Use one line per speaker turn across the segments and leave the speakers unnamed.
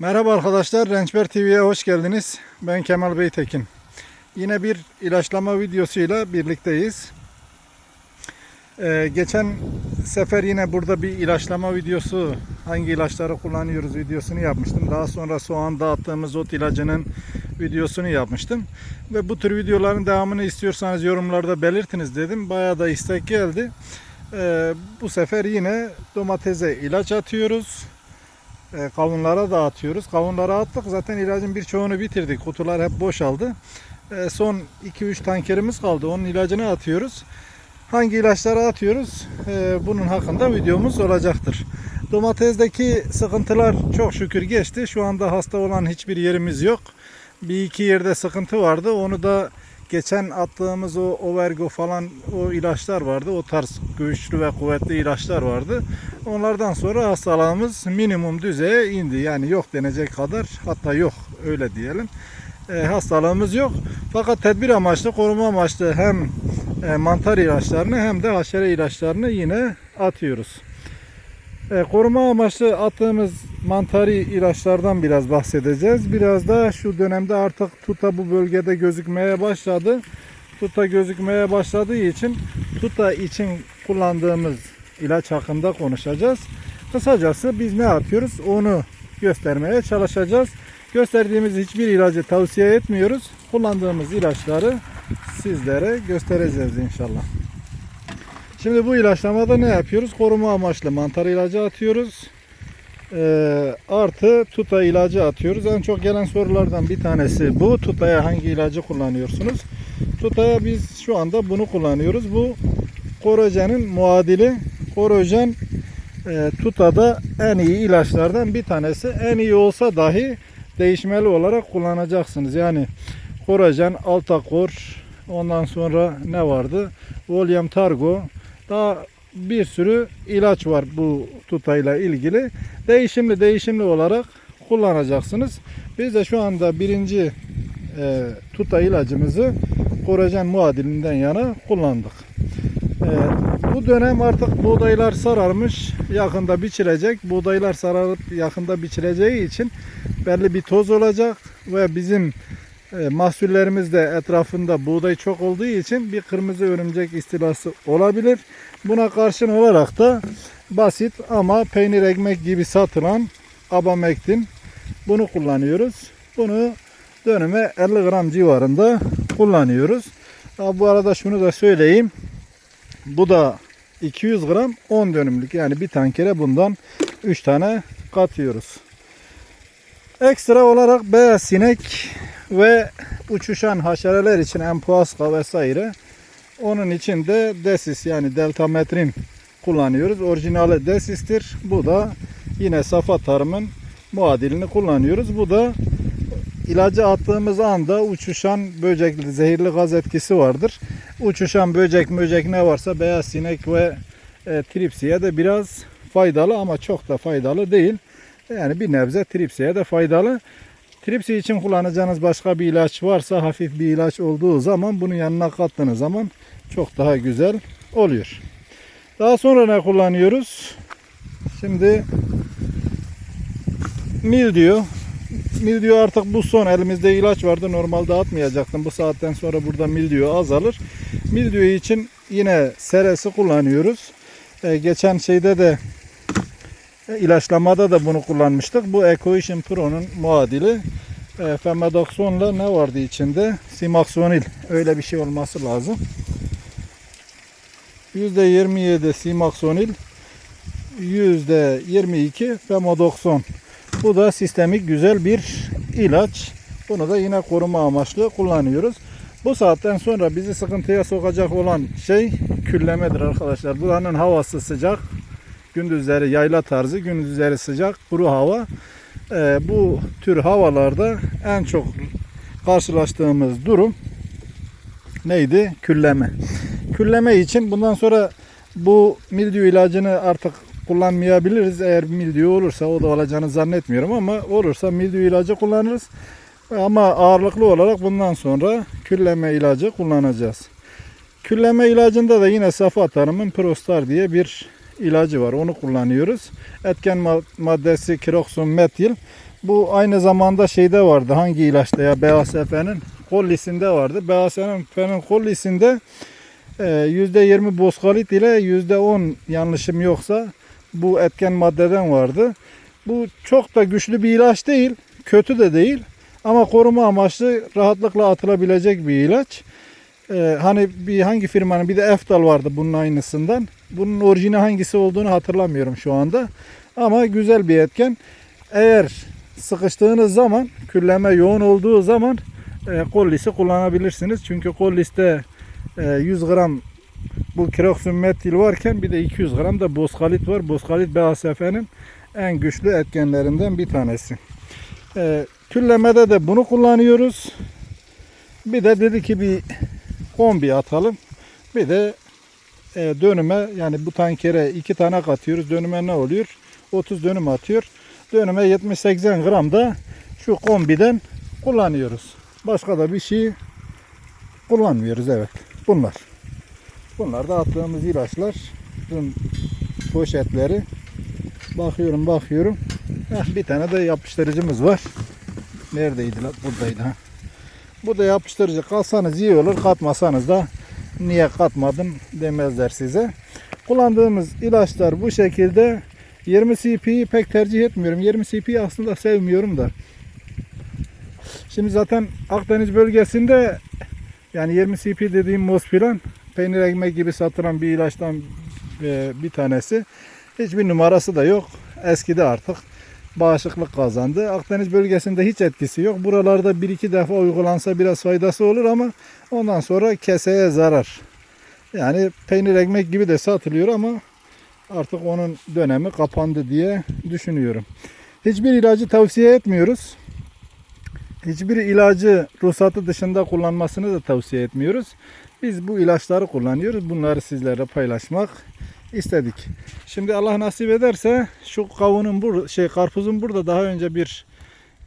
Merhaba arkadaşlar, Rençber TV'ye hoş geldiniz. Ben Kemal Beytekin. Yine bir ilaçlama videosuyla birlikteyiz. Ee, geçen sefer yine burada bir ilaçlama videosu, hangi ilaçları kullanıyoruz videosunu yapmıştım. Daha sonra soğan dağıttığımız ot ilacının videosunu yapmıştım. Ve bu tür videoların devamını istiyorsanız yorumlarda belirtiniz dedim. Bayağı da istek geldi. Ee, bu sefer yine domatese ilaç atıyoruz. E, kavunlara dağıtıyoruz. Kavunlara attık. Zaten ilacın birçoğunu bitirdik. Kutular hep boşaldı. E, son 2-3 tankerimiz kaldı. Onun ilacını atıyoruz. Hangi ilaçları atıyoruz? E, bunun hakkında videomuz olacaktır. Domatesteki sıkıntılar çok şükür geçti. Şu anda hasta olan hiçbir yerimiz yok. Bir iki yerde sıkıntı vardı. Onu da geçen attığımız o overgo falan o ilaçlar vardı. O tarz güçlü ve kuvvetli ilaçlar vardı. Onlardan sonra hastalığımız minimum düzeye indi. Yani yok denecek kadar hatta yok öyle diyelim. E, hastalığımız yok. Fakat tedbir amaçlı, koruma amaçlı hem e, mantar ilaçlarını hem de haşere ilaçlarını yine atıyoruz. E, koruma amaçlı attığımız mantari ilaçlardan biraz bahsedeceğiz. Biraz da şu dönemde artık tuta bu bölgede gözükmeye başladı. Tuta gözükmeye başladığı için tuta için kullandığımız ilaç hakkında konuşacağız. Kısacası biz ne yapıyoruz onu göstermeye çalışacağız. Gösterdiğimiz hiçbir ilacı tavsiye etmiyoruz. Kullandığımız ilaçları sizlere göstereceğiz inşallah. Şimdi bu ilaçlamada ne yapıyoruz? Koruma amaçlı mantar ilacı atıyoruz. Ee, artı tuta ilacı atıyoruz. En çok gelen sorulardan bir tanesi bu. Tutaya hangi ilacı kullanıyorsunuz? Tutaya biz şu anda bunu kullanıyoruz. Bu korojenin muadili. Korojen e, tutada en iyi ilaçlardan bir tanesi. En iyi olsa dahi değişmeli olarak kullanacaksınız. Yani korojen, altakor, ondan sonra ne vardı? Volium Targo. Daha bir sürü ilaç var bu tutayla ilgili. Değişimli değişimli olarak kullanacaksınız. Biz de şu anda birinci e, tuta ilacımızı korojen muadilinden yana kullandık. E, bu dönem artık buğdaylar sararmış. Yakında biçilecek. Buğdaylar sararıp yakında biçileceği için belli bir toz olacak ve bizim e, mahsullerimiz de etrafında buğday çok olduğu için bir kırmızı örümcek istilası olabilir. Buna karşın olarak da basit ama peynir ekmek gibi satılan abamektin bunu kullanıyoruz. Bunu dönüme 50 gram civarında kullanıyoruz. Bu arada şunu da söyleyeyim. Bu da 200 gram 10 dönümlük yani bir tankere bundan 3 tane katıyoruz. Ekstra olarak beyaz sinek ve uçuşan haşereler için empuaska vesaire onun için de desis yani deltametrin kullanıyoruz. Orijinali desistir. Bu da yine safa tarımın muadilini kullanıyoruz. Bu da ilacı attığımız anda uçuşan böcekli zehirli gaz etkisi vardır. Uçuşan böcek böcek ne varsa beyaz sinek ve e, tripsiye de biraz faydalı ama çok da faydalı değil. Yani bir nebze tripsiye de faydalı. Tripsi için kullanacağınız başka bir ilaç varsa hafif bir ilaç olduğu zaman bunun yanına kattığınız zaman çok daha güzel oluyor. Daha sonra ne kullanıyoruz? Şimdi mildiyo. Mildiyo artık bu son elimizde ilaç vardı. Normalde atmayacaktım. Bu saatten sonra burada mildiyo azalır. Mildiyo için yine seresi kullanıyoruz. Ee, geçen şeyde de ilaçlamada da bunu kullanmıştık. Bu Ecovision Pro'nun muadili. E, Femadoxon'la ne vardı içinde? Simaxonil. Öyle bir şey olması lazım. %27 Simaxonil, %22 Femadoxon. Bu da sistemik güzel bir ilaç. Bunu da yine koruma amaçlı kullanıyoruz. Bu saatten sonra bizi sıkıntıya sokacak olan şey küllemedir arkadaşlar. Buranın havası sıcak. Gündüzleri yayla tarzı, gündüzleri sıcak, kuru hava. Ee, bu tür havalarda en çok karşılaştığımız durum neydi? Külleme. Külleme için bundan sonra bu mildiyo ilacını artık kullanmayabiliriz. Eğer mildiyo olursa o da olacağını zannetmiyorum ama olursa mildiyo ilacı kullanırız. Ama ağırlıklı olarak bundan sonra külleme ilacı kullanacağız. Külleme ilacında da yine Safa Tarım'ın Prostar diye bir ilacı var. Onu kullanıyoruz. Etken ma- maddesi kiroksun metil. Bu aynı zamanda şeyde vardı. Hangi ilaçta ya? BASF'nin kollisinde vardı. BASF'nin kollisinde e, %20 boskalit ile %10 yanlışım yoksa bu etken maddeden vardı. Bu çok da güçlü bir ilaç değil. Kötü de değil. Ama koruma amaçlı rahatlıkla atılabilecek bir ilaç. Ee, hani bir hangi firmanın bir de Eftal vardı bunun aynısından. Bunun orijini hangisi olduğunu hatırlamıyorum şu anda. Ama güzel bir etken. Eğer sıkıştığınız zaman, külleme yoğun olduğu zaman e, kollisi kullanabilirsiniz. Çünkü kolliste e, 100 gram bu kiroksun metil varken bir de 200 gram da boskalit var. Boskalit BASF'nin en güçlü etkenlerinden bir tanesi. E, küllemede de bunu kullanıyoruz. Bir de dedi ki bir kombi atalım. Bir de e, dönüme yani bu tankere iki tane katıyoruz. Dönüme ne oluyor? 30 dönüm atıyor. Dönüme 70-80 gram da şu kombiden kullanıyoruz. Başka da bir şey kullanmıyoruz evet. Bunlar. Bunlar da attığımız ilaçlar. Dün poşetleri. Bakıyorum bakıyorum. Heh, bir tane de yapıştırıcımız var. Neredeydi lan? Buradaydı ha. Bu da yapıştırıcı. Kalsanız iyi olur. Katmasanız da niye katmadın demezler size. Kullandığımız ilaçlar bu şekilde. 20 CP'yi pek tercih etmiyorum. 20 CP'yi aslında sevmiyorum da. Şimdi zaten Akdeniz bölgesinde yani 20 CP dediğim Mospiran peynir ekmek gibi satılan bir ilaçtan e, bir tanesi. Hiçbir numarası da yok. Eskidi artık. Bağışıklık kazandı. Akdeniz bölgesinde hiç etkisi yok. Buralarda bir iki defa uygulansa biraz faydası olur ama ondan sonra keseye zarar. Yani peynir ekmek gibi de satılıyor ama artık onun dönemi kapandı diye düşünüyorum. Hiçbir ilacı tavsiye etmiyoruz. Hiçbir ilacı ruhsatı dışında kullanmasını da tavsiye etmiyoruz. Biz bu ilaçları kullanıyoruz. Bunları sizlerle paylaşmak istedik. Şimdi Allah nasip ederse şu kavunun bur şey karpuzun burada daha önce bir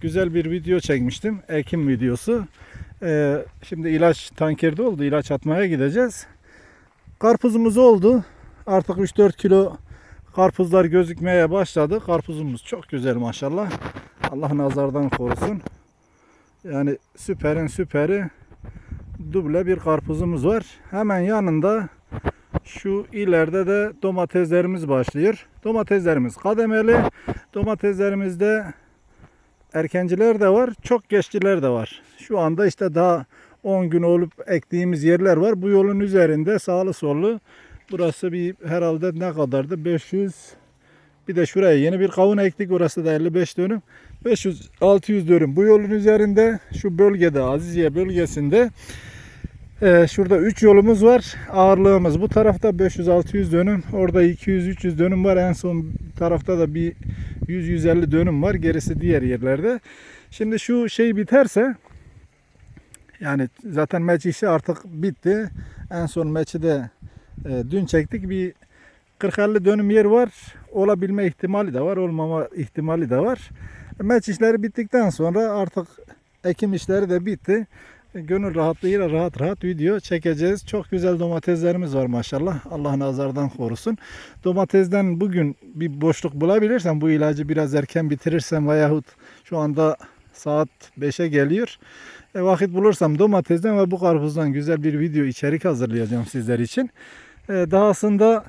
güzel bir video çekmiştim. Ekim videosu. Ee, şimdi ilaç tankerde oldu. İlaç atmaya gideceğiz. Karpuzumuz oldu. Artık 3-4 kilo karpuzlar gözükmeye başladı. Karpuzumuz çok güzel maşallah. Allah nazardan korusun. Yani süperin süperi duble bir karpuzumuz var. Hemen yanında şu ileride de domateslerimiz başlıyor. Domateslerimiz kademeli. Domateslerimizde erkenciler de var, çok geççiler de var. Şu anda işte daha 10 gün olup ektiğimiz yerler var. Bu yolun üzerinde sağlı sollu burası bir herhalde ne kadardı? 500 bir de şuraya yeni bir kavun ektik. Orası da 55 dönüm. 500-600 dönüm. Bu yolun üzerinde şu bölgede Aziziye bölgesinde ee, şurada 3 yolumuz var. Ağırlığımız bu tarafta 500-600 dönüm. Orada 200-300 dönüm var. En son tarafta da bir 100-150 dönüm var. Gerisi diğer yerlerde. Şimdi şu şey biterse yani zaten meç işi artık bitti. En son meçi de e, dün çektik. Bir 40-50 dönüm yer var. Olabilme ihtimali de var. Olmama ihtimali de var. Meç işleri bittikten sonra artık ekim işleri de bitti gönül rahatlığıyla rahat rahat video çekeceğiz. Çok güzel domateslerimiz var maşallah. Allah nazardan korusun. Domatesden bugün bir boşluk bulabilirsem bu ilacı biraz erken bitirirsem veyahut şu anda saat 5'e geliyor. E, vakit bulursam domatesden ve bu karpuzdan güzel bir video içerik hazırlayacağım sizler için. E, dahasında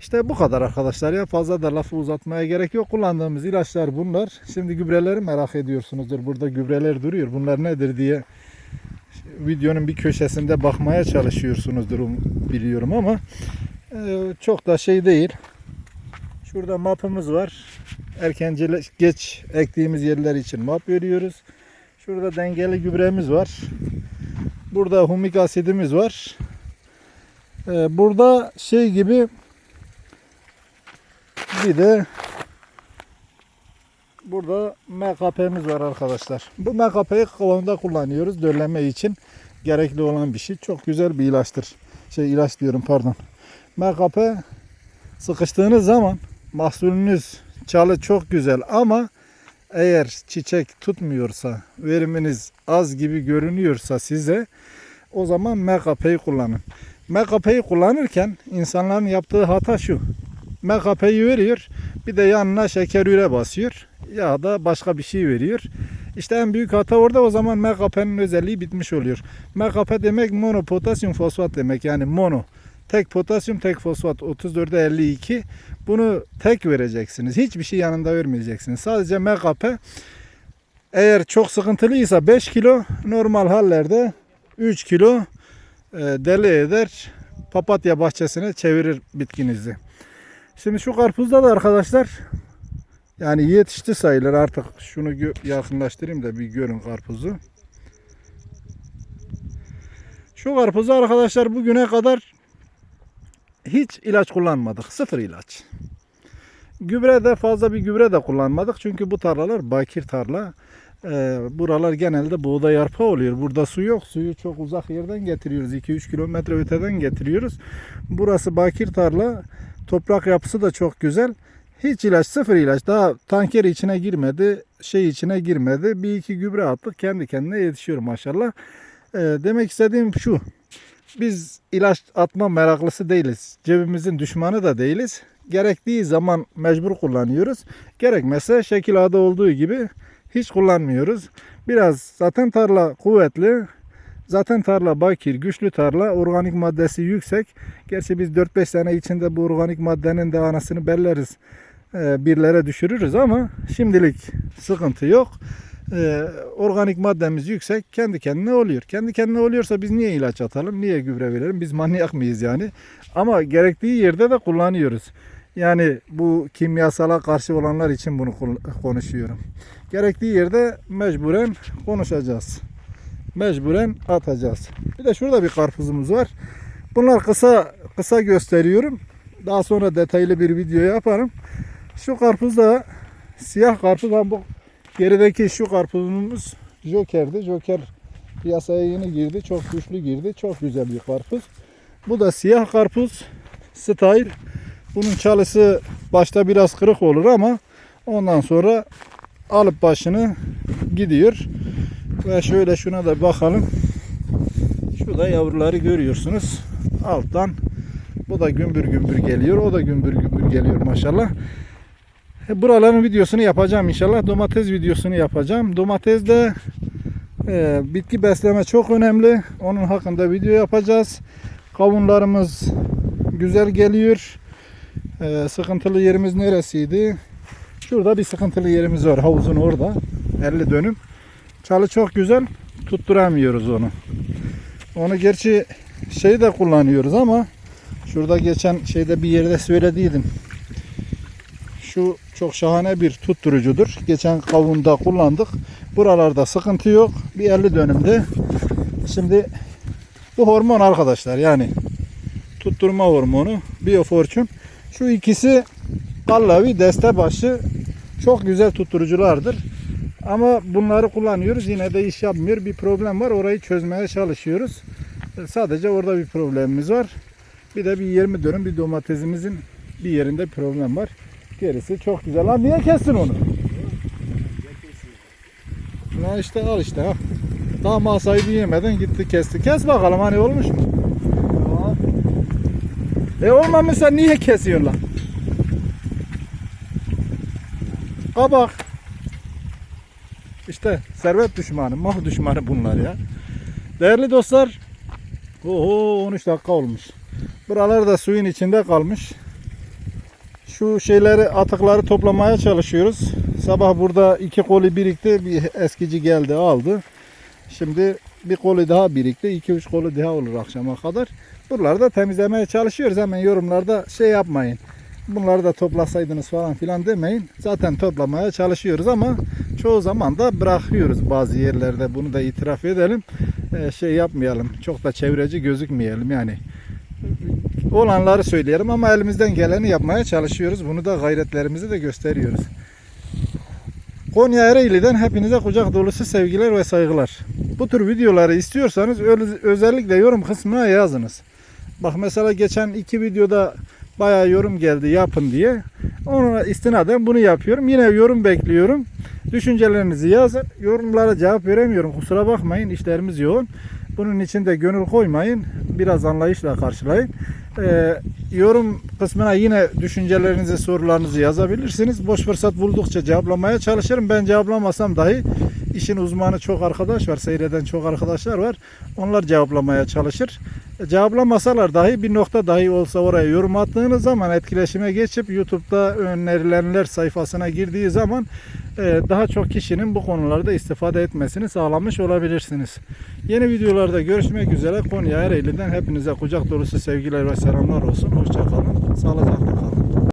işte bu kadar arkadaşlar ya fazla da lafı uzatmaya gerek yok. Kullandığımız ilaçlar bunlar. Şimdi gübreleri merak ediyorsunuzdur. Burada gübreler duruyor. Bunlar nedir diye videonun bir köşesinde bakmaya çalışıyorsunuzdur um, biliyorum ama e, çok da şey değil. Şurada mapımız var. Erkencele geç ektiğimiz yerler için map veriyoruz. Şurada dengeli gübremiz var. Burada humik asidimiz var. E, burada şey gibi bir de Burada MKP'miz var arkadaşlar. Bu MKP'yi kavanoda kullanıyoruz dölleme için. Gerekli olan bir şey. Çok güzel bir ilaçtır. Şey ilaç diyorum pardon. MKP sıkıştığınız zaman mahsulünüz çalı çok güzel ama eğer çiçek tutmuyorsa, veriminiz az gibi görünüyorsa size o zaman MKP'yi kullanın. MKP'yi kullanırken insanların yaptığı hata şu. MKP'yi veriyor. Bir de yanına şeker üre basıyor. Ya da başka bir şey veriyor. İşte en büyük hata orada o zaman MKP'nin özelliği bitmiş oluyor. MKP demek mono potasyum fosfat demek yani mono. Tek potasyum tek fosfat 34'e 52. Bunu tek vereceksiniz. Hiçbir şey yanında vermeyeceksiniz. Sadece MKP eğer çok sıkıntılıysa 5 kilo normal hallerde 3 kilo e, deli eder. Papatya bahçesine çevirir bitkinizi. Şimdi şu karpuzda da arkadaşlar yani yetişti sayılır artık şunu yakınlaştırayım da bir görün karpuzu. Şu karpuzu arkadaşlar bugüne kadar hiç ilaç kullanmadık. Sıfır ilaç. Gübre de fazla bir gübre de kullanmadık. Çünkü bu tarlalar bakir tarla. Ee, buralar genelde buğday arpa oluyor. Burada su yok. Suyu çok uzak yerden getiriyoruz. 2-3 kilometre öteden getiriyoruz. Burası bakir tarla. Toprak yapısı da çok güzel. Hiç ilaç, sıfır ilaç. Daha tanker içine girmedi, şey içine girmedi. Bir iki gübre attık. Kendi kendine yetişiyor maşallah. Ee, demek istediğim şu. Biz ilaç atma meraklısı değiliz. Cebimizin düşmanı da değiliz. Gerektiği zaman mecbur kullanıyoruz. Gerekmezse şekil adı olduğu gibi hiç kullanmıyoruz. Biraz zaten tarla kuvvetli. Zaten tarla bakir, güçlü tarla, organik maddesi yüksek. Gerçi biz 4-5 sene içinde bu organik maddenin de anasını belleriz. Ee, birlere düşürürüz ama şimdilik sıkıntı yok. Ee, organik maddemiz yüksek, kendi kendine oluyor. Kendi kendine oluyorsa biz niye ilaç atalım, niye gübre verelim? Biz manyak mıyız yani? Ama gerektiği yerde de kullanıyoruz. Yani bu kimyasala karşı olanlar için bunu konuşuyorum. Gerektiği yerde mecburen konuşacağız. Mecburen atacağız. Bir de şurada bir karpuzumuz var. Bunlar kısa kısa gösteriyorum. Daha sonra detaylı bir video yaparım. Şu karpuz da siyah karpuz. Bu gerideki şu karpuzumuz Joker'di. Joker piyasaya yeni girdi. Çok güçlü girdi. Çok güzel bir karpuz. Bu da siyah karpuz. Style. Bunun çalısı başta biraz kırık olur ama ondan sonra alıp başını gidiyor. Ve şöyle şuna da bakalım. Şurada yavruları görüyorsunuz. Alttan bu da gümbür gümbür geliyor. O da gümbür gümbür geliyor maşallah. E, Buraların videosunu yapacağım inşallah. Domates videosunu yapacağım. Domatesde e, bitki besleme çok önemli. Onun hakkında video yapacağız. Kavunlarımız güzel geliyor. E, sıkıntılı yerimiz neresiydi? Şurada bir sıkıntılı yerimiz var. Havuzun orada. 50 dönüm. Çalı çok güzel. Tutturamıyoruz onu. Onu gerçi şey de kullanıyoruz ama şurada geçen şeyde bir yerde söylediydim. Şu çok şahane bir tutturucudur. Geçen kavunda kullandık. Buralarda sıkıntı yok. Bir 50 dönümde. Şimdi bu hormon arkadaşlar yani tutturma hormonu Biofortune. Şu ikisi Kallavi destebaşı çok güzel tutturuculardır. Ama bunları kullanıyoruz yine de iş yapmıyor. Bir problem var orayı çözmeye çalışıyoruz. Sadece orada bir problemimiz var. Bir de bir 20 dönüm bir domatesimizin bir yerinde problem var. Gerisi çok güzel. Lan niye kestin onu? Lan işte al işte ha. Daha masayı bir yemeden gitti kesti. Kes bakalım hani olmuş mu? E olmamışsa niye kesiyorsun lan? Kabak. İşte servet düşmanı, mah düşmanı bunlar ya. Değerli dostlar, oho 13 dakika olmuş. Buralar da suyun içinde kalmış. Şu şeyleri, atıkları toplamaya çalışıyoruz. Sabah burada iki koli birikti. Bir eskici geldi aldı. Şimdi bir koli daha birikti. 2-3 koli daha olur akşama kadar. Buraları da temizlemeye çalışıyoruz. Hemen yorumlarda şey yapmayın. Bunları da toplasaydınız falan filan demeyin. Zaten toplamaya çalışıyoruz ama çoğu zaman da bırakıyoruz bazı yerlerde. Bunu da itiraf edelim. Ee, şey yapmayalım. Çok da çevreci gözükmeyelim yani. Olanları söyleyelim ama elimizden geleni yapmaya çalışıyoruz. Bunu da gayretlerimizi de gösteriyoruz. Konya Ereğli'den hepinize kucak dolusu sevgiler ve saygılar. Bu tür videoları istiyorsanız özellikle yorum kısmına yazınız. Bak mesela geçen iki videoda bayağı yorum geldi yapın diye. Ona istinaden bunu yapıyorum. Yine yorum bekliyorum. Düşüncelerinizi yazın. Yorumlara cevap veremiyorum. Kusura bakmayın işlerimiz yoğun. Bunun için de gönül koymayın. Biraz anlayışla karşılayın. Ee, yorum kısmına yine düşüncelerinizi, sorularınızı yazabilirsiniz. Boş fırsat buldukça cevaplamaya çalışırım. Ben cevaplamasam dahi işin uzmanı çok arkadaş var, seyreden çok arkadaşlar var. Onlar cevaplamaya çalışır. Cevaplamasalar dahi bir nokta dahi olsa oraya yorum attığınız zaman etkileşime geçip YouTube'da önerilenler sayfasına girdiği zaman e, daha çok kişinin bu konularda istifade etmesini sağlamış olabilirsiniz. Yeni videolarda görüşmek üzere. Konya Ereğli'den hepinize kucak dolusu sevgiler ve selamlar olsun. Hoşçakalın. Sağlıcakla kalın.